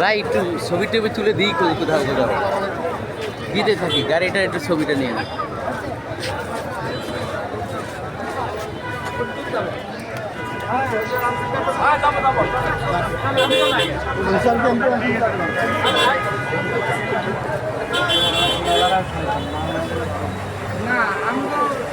ভাই একটু ছবি টবি তুলে দিই কোথাও কোথাও দিতে থাকি, গাড়িটা একটু ছবিটা নিয়ে। আসসালামু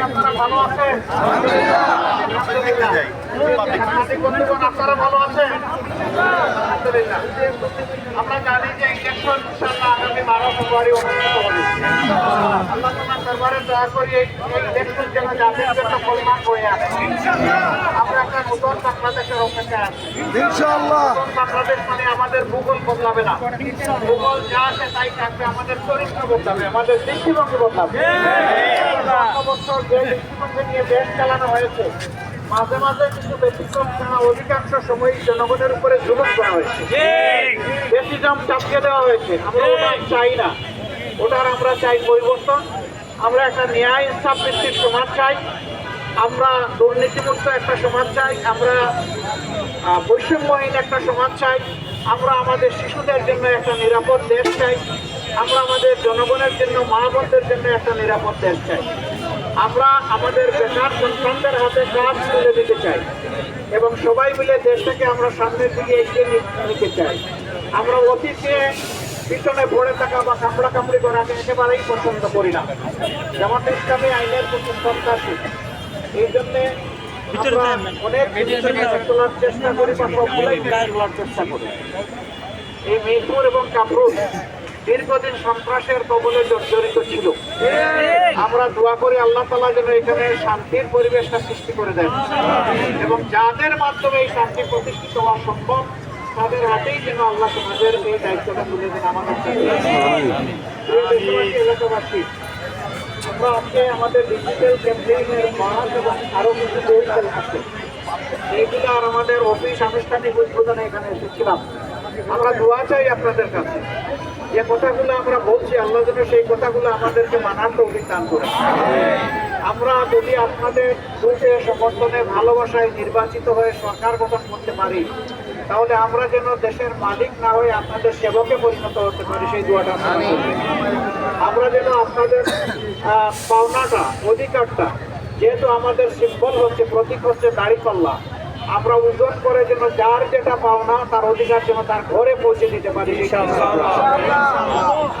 আপনারা ভালো আছেন? আপনারা ভালো আছেন? আমরা জানি যে ইলেকশন ইনশাআল্লাহ আগামী বারো ফেব্রুয়ারি অনুষ্ঠিত হবে আল্লাহ তোমার দরবারে দয়া করি এই জাতির জন্য কল্যাণ আমরা একটা নতুন বাংলাদেশের অপেক্ষায় আছি ইনশাআল্লাহ নতুন বাংলাদেশ মানে আমাদের ভূগোল বদলাবে না ভূগোল যা আছে তাই থাকবে আমাদের চরিত্র বদলাবে আমাদের দৃষ্টিভঙ্গি বদলাবে গত বছর যে দৃষ্টিভঙ্গি নিয়ে দেশ চালানো হয়েছে মাঝে মাঝে কিছু ব্যতিক্রম ছাড়া অধিকাংশ সময় জনগণের উপরে জুলুম করা হয়েছে বেশিজম চাপিয়ে দেওয়া হয়েছে আমরা ওটা চাই না। ওটার আমরা চাই পরিবর্তন। আমরা একটা ন্যায় ইনসাফ ভিত্তিক সমাজ চাই। আমরা দুর্নীতিমুক্ত একটা সমাজ চাই। আমরা বৈষম্যহীন একটা সমাজ চাই। আমরা আমাদের শিশুদের জন্য একটা নিরাপদ দেশ চাই। আমরা আমাদের জনগণের জন্য, মা বোনদের জন্য একটা নিরাপদ দেশ চাই। আমরা আমাদের বেকার সন্তানদের হাতে কাজ তুলে দিতে চাই। এবং সবাই মিলে দেশটাকে আমরা সামনের দিকে এগিয়ে নিতে চাই। আমরা অতীতে পিছনে পড়ে থাকা বা কামড়া কামড়ি করাকে একেবারেই পছন্দ করি না। জামাত ইসলামী আইনের প্রতি শ্রদ্ধাশীল এই জন্যে আমরা অনেক তোলার চেষ্টা করি বা সবগুলোই তোলার চেষ্টা করি। এই মিরপুর এবং কামরুল দীর্ঘদিন সন্ত্রাসের কবলে জর্জরিত ছিল। আমরা দোয়া করি আল্লাহ তালা যেন এখানে শান্তির পরিবেশটা সৃষ্টি করে দেন। এবং যাদের মাধ্যমে এই শান্তি প্রতিষ্ঠিত হওয়া সম্ভব তাদের হাতেই যেন আল্লাহ সমাজের এই দায়িত্বটা তুলে দেন আমাদের এলাকাবাসী আমরা আজকে আমাদের ডিজিটাল ক্যাম্পেইনের মাস এবং আরও কিছু কৌশল আছে এইগুলো আর আমাদের অফিস আনুষ্ঠানিক উদ্বোধনে এখানে এসেছিলাম। আমরা দোয়া চাই আপনাদের কাছে যে কথাগুলো আমরা বলছি আল্লাহ যেন সেই কথাগুলো আমাদেরকে মানার তৌফিক দান করে। আমরা যদি আপনাদের দুধে সমর্থনে ভালোবাসায় নির্বাচিত হয়ে সরকার গঠন করতে পারি তাহলে আমরা যেন দেশের মালিক না হয়ে আপনাদের সেবকে পরিণত হতে পারি সেই দোয়াটা আমরা যেন আপনাদের পাওনাটা অধিকারটা যেহেতু আমাদের সিম্বল হচ্ছে প্রতীক হচ্ছে দাড়িপাল্লা আমরা ওজন করে যেন যার যেটা পাওনা তার অধিকার যেন তার ঘরে পৌঁছে দিতে পারি।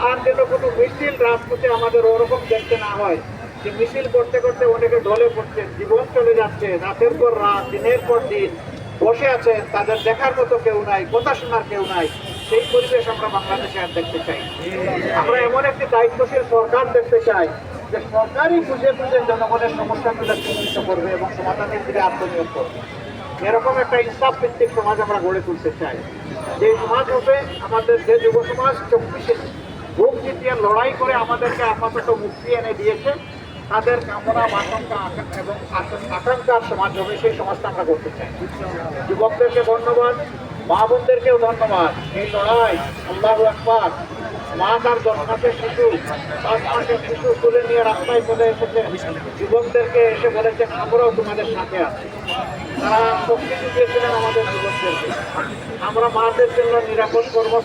আর যেন কোনো মিছিল রাজপথে আমাদের ওরকম দেখতে না হয় যে মিছিল করতে করতে অনেকে ঢলে পড়ছে জীবন চলে যাচ্ছে রাতের পর রাত দিনের পর দিন। বসে আছেন তাদের দেখার মতো কেউ নাই, কথা শোনার কেউ নাই। সেই পরিবেশ আমরা বাংলাদেশে আর দেখতে চাই। আমরা এমন একটি দায়িত্বশীল সরকার দেখতে চাই, যে সরকারই খুঁজে খুঁজে জনগণের সমস্যাগুলো চিহ্নিত করবে এবং সমাধানের দিকে আত্মনিয়োগ করবে। এরকম একটা ইনসাফ ভিত্তিক সমাজ আমরা গড়ে তুলতে চাই। যে সমাজ হবে, আমাদের যে যুব সমাজ চব্বিশে ভোগ জিতিয়ে লড়াই করে আমাদেরকে আপাতত মুক্তি এনে দিয়েছে তাদের কামনা আকাঙ্ক্ষা এবং আকা- আকাঙ্ক্ষার সমাজ হবে, সেই সমাজটা আমরা করতে চাই। যুবকদেরকে ধন্যবাদ, মা বোনদেরকেও ধন্যবাদ। এই লড়াই, আল্লাহ আকবার। মা তার দশ শিশু পাঁচ মাসের শিশু তুলে নিয়ে রাস্তায় চলে এসেছে। যুবকদেরকে এসে বলেছেন আমরাও তোমাদের সাথে আছি। তারা শক্তি দিয়েছিলেন আমাদের যুবকদেরকে। আমরা মাদের জন্য নিরাপদ কর্ম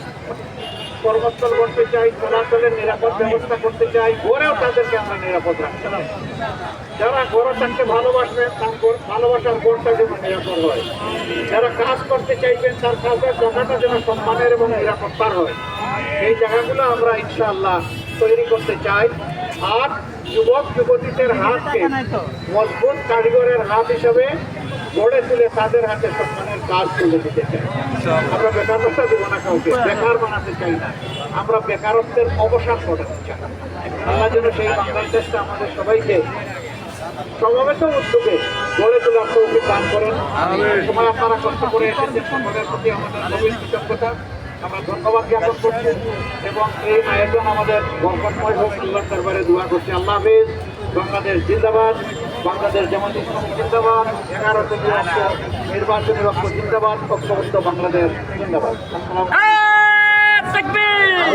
কর্মস্থল করতে চাই, চলাচলের নিরাপদ ব্যবস্থা করতে চাই ঘরেও তাদেরকে আমরা নিরাপদ রাখতে যারা ঘরে থাকতে ভালোবাসবেন তার ভালোবাসার ঘরটা যেন নিরাপদ হয়। যারা কাজ করতে চাইবেন তার কাজের জায়গাটা যেন সম্মানের এবং নিরাপত্তার হয়। এই জায়গাগুলো আমরা ইনশাআল্লাহ তৈরি করতে চাই। আর যুবক, যুবতীদের হাতকে মজবুত কারিগরের হাত হিসাবে গড়ে তুলে তাদের হাতে সম্মানের কাজ তুলে দিতে চাই। আমরা বেকারত্ব দেব না কাউকে বেকার বানাতে চাই না। আমরা বেকারত্বের অবসান ঘটাতে চাই। আল্লাহ যেন সেই বাংলাদেশটা আমাদের সবাইকে সমাবেশ উদ্যোগে গড়ে তোলার তৌফিক দান করেন। সময় আপনারা কষ্ট করে এসেছেন সকলের প্রতি আমাদের গভীর কৃতজ্ঞতা। আমরা ধন্যবাদ জ্ঞাপন করছি এবং এই আয়োজন আমাদের বরকতময় হোক আল্লাহর দরবারে দোয়া করছি। আল্লাহ হাফেজ বাংলাদেশ জিন্দাবাদ। বাংলাদেশ যেমন জিন্দাবাদ এগারো থেকে নির্বাচনী লক্ষ্য জিন্দাবাদ ঐক্যবদ্ধ বাংলাদেশ জিন্দাবাদ।